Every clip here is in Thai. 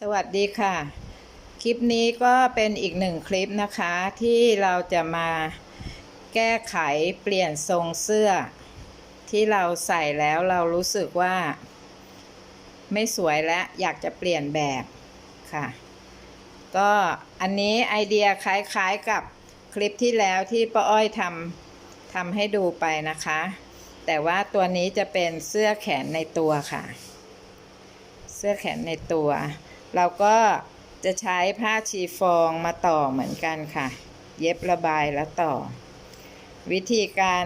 สวัสดีค่ะ คลิปนี้ก็เป็นอีกหนึ่งคลิปนะคะ ที่เราจะมาแก้ไขเปลี่ยนทรงเสื้อ ที่เราใส่แล้วเรารู้สึกว่า ไม่สวยและอยากจะเปลี่ยนแบบค่ะ ก็อันนี้ไอเดียคล้ายๆกับคลิปที่แล้วที่ป้าอ้อยทำทำให้ดูไปนะคะ แต่ว่าตัวนี้จะเป็นเสื้อแขนในตัวค่ะ เสื้อแขนในตัว เราก็จะใช้ผ้าชีฟองมาต่อเหมือนกันค่ะ เย็บระบายแล้วต่อ วิธีการ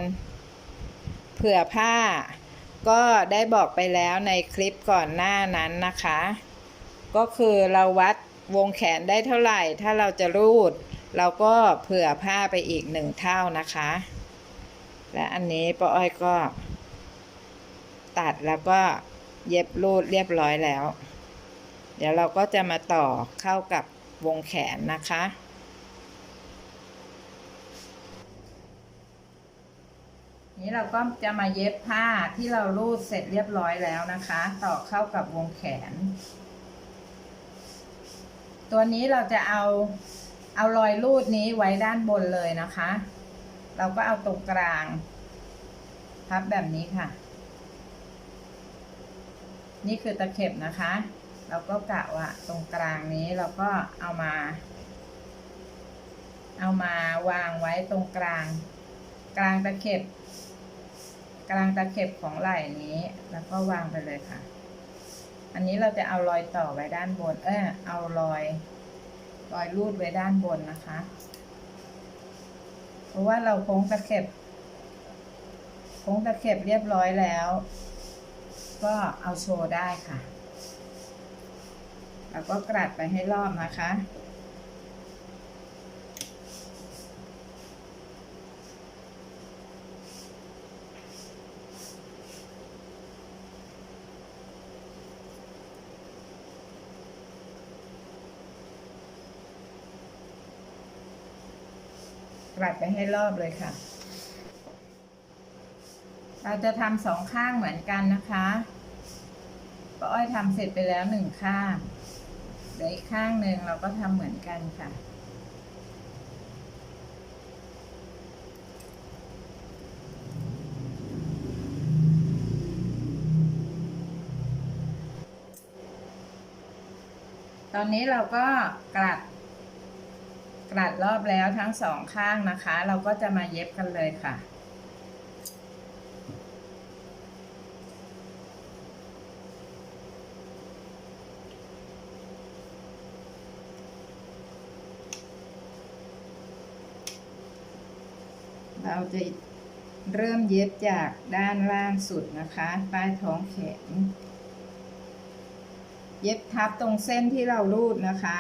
เผื่อผ้า ก็ได้บอกไปแล้วในคลิปก่อนหน้านั้นนะคะ ก็คือเราวัดวงแขนได้เท่าไหร่ ถ้าเราจะรูด เราก็เผื่อผ้าไปอีกหนึ่งเท่านะคะ และอันนี้ป้าอ้อยก็ ตัดแล้วก็เย็บรูดเรียบร้อยแล้ว เดี๋ยวเราก็จะมาต่อเข้ากับวงแขนนะคะ นี้เราก็จะมาเย็บผ้าที่เรารูดเสร็จเรียบร้อยแล้วนะคะ ต่อเข้ากับวงแขน ตัวนี้เราจะเอาเอารอยรูดนี้ไว้ด้านบนเลยนะคะ เราก็เอาตรงกลาง พับแบบนี้ค่ะ นี่คือตะเข็บนะคะ เราก็กะว่าตรงกลางนี้เราก็เอามา เอามาวางไว้ตรงกลาง กลางตะเข็บ กลางตะเข็บของไหล่นี้ แล้วก็วางไปเลยค่ะ อันนี้เราจะเอารอยต่อไว้ด้านบน เออเอารอย รอยรูดไว้ด้านบนนะคะ เพราะว่าเราโค้งตะเข็บโค้งตะเข็บเรียบร้อยแล้ว ก็เอาโชว์ได้ค่ะ แล้วก็กรัดไปให้รอบนะคะกรัดไปให้รอบเลยค่ะ เราจะทำสองข้างเหมือนกันนะคะป้าอ้อยทำเสร็จไปแล้วหนึ่งข้าง เดี๋ยวอีกข้างหนึ่งเราก็ทำเหมือนกันค่ะ ตอนนี้เราก็กลัดกลัดรอบแล้วทั้งสองข้างนะคะ เราก็จะมาเย็บกันเลยค่ะ เราจะเริ่มเย็บจากด้านล่างสุดนะคะใต้ท้องแขน เย็บทับตรงเส้นที่เรารูดนะคะ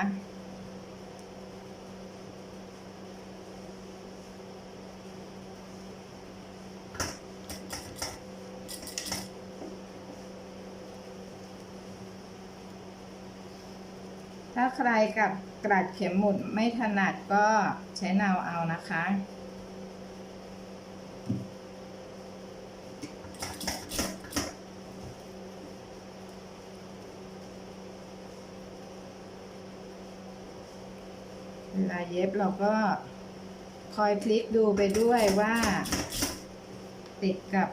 ถ้าใครกับกรัดเข็มหมุดไม่ถนัดก็ใช้นาวเอานะคะาเย็บเราก็คอยพลิกดูไปด้วยว่า ติดกับ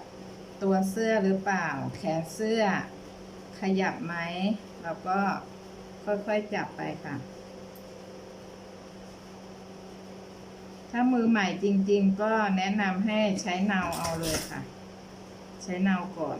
ตัวเสื้อหรือเปล่า แขนเสื้อ ขยับไหมเราก็ค่อยๆจับไปค่ะ ถ้ามือใหม่จริงๆ ก็แนะนำให้ใช้เนาเอาเลยค่ะ ใช้เนาก่อน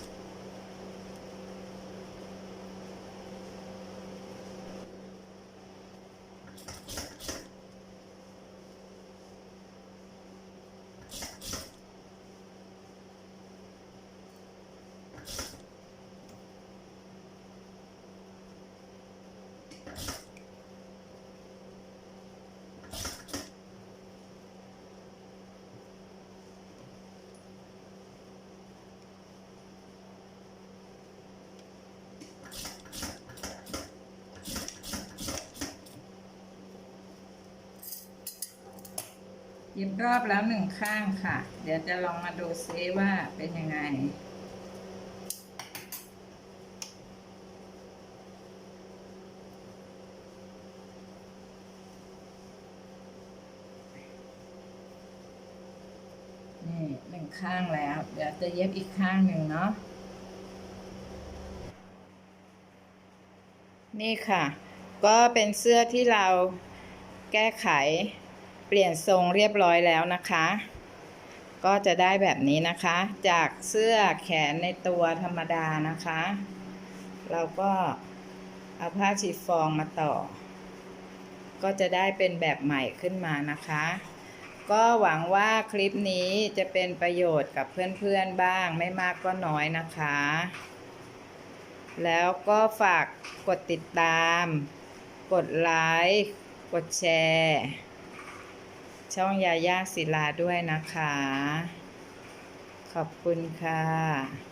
คลิปรอบแล้วหนึ่งข้างค่ะ เดี๋ยวจะลองมาดูซิว่าเป็นยังไง นี่หนึ่งข้างแล้ว เดี๋ยวจะเย็บอีกข้างหนึ่งเนาะ นี่ค่ะ ก็เป็นเสื้อที่เราแก้ไข ปลี่ยนทรงเรียบร้อยแล้วนะคะ ก็จะได้แบบนี้นะคะ จากเสื้อแขนในตัวธรรมดานะคะ เราก็เอาผ้าชีฟองมาต่อ ก็จะได้เป็นแบบใหม่ขึ้นมานะคะ ก็หวังว่าคลิปนี้จะเป็นประโยชน์กับเพื่อนๆบ้างไม่มากก็น้อยนะคะ แล้วก็ฝากกดติดตาม กดไลค์ กดแชร์ ช่องยาย่าศิลาด้วยนะคะ ขอบคุณค่ะ